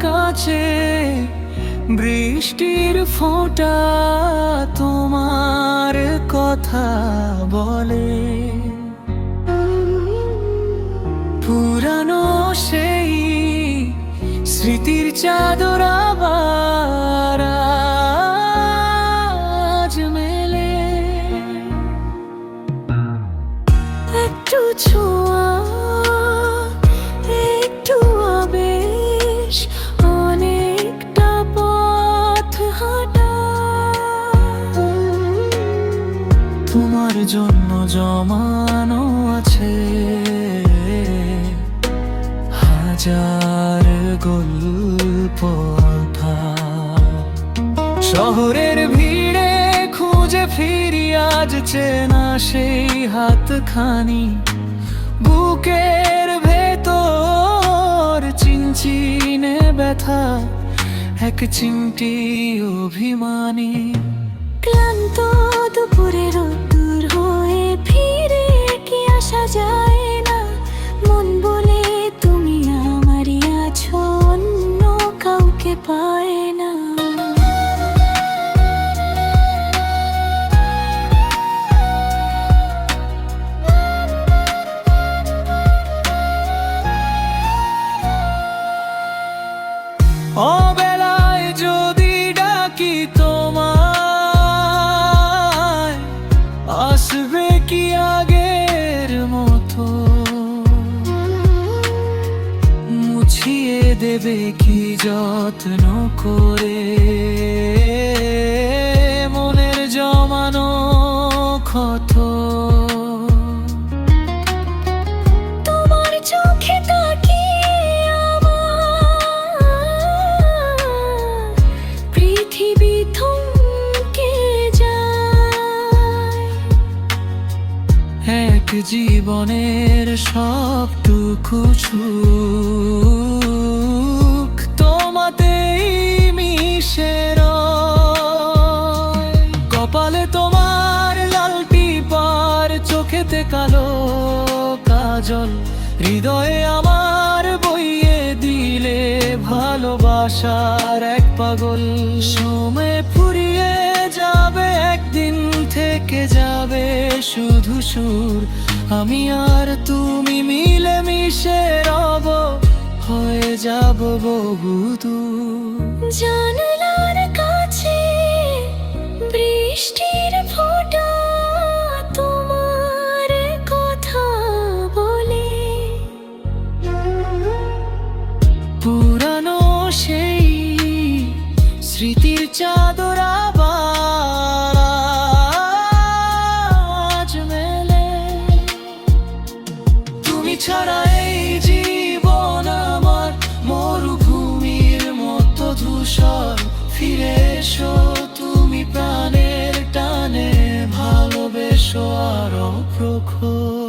কাছে বৃষ্টির ফোঁটা তোমার কথা বলে। পুরানো সেই স্মৃতির চাদর জন্য জমানো আছে। হাজার গল্প শহরের ভিড়ে খুঁজে ফিরি, আজ চেনা সেই হাতখানি। বুকের ভেতর চিনচিনে ব্যথা, এক চিমটি অভিমানী। ক্লান্ত দুপুরে দেবে কি যত্ন করে মনের জমানো ক্ষত। তোমার চোখে পৃথিবী থমকে যায়। এক জীবনের সবটুকু চোখেতে কালো কাজল, হৃদয়ে আমার বইয়ে দিলে ভালোবাসার এক পাগল। সময় ফুরিয়ে যাবে, একদিন থেকে যাবে শুধু সুর। আমি আর তুমি মিলে মিশে রব, হয়ে যাব বহু দূর। জানলার কাছে বৃষ্টির ফোঁটা চাদর তুমি ছাড়া এই জীবন আমার মরুভূমির মতো ধূসর। তুমি প্রাণের টানে ভালোবেসো আরও প্রখর।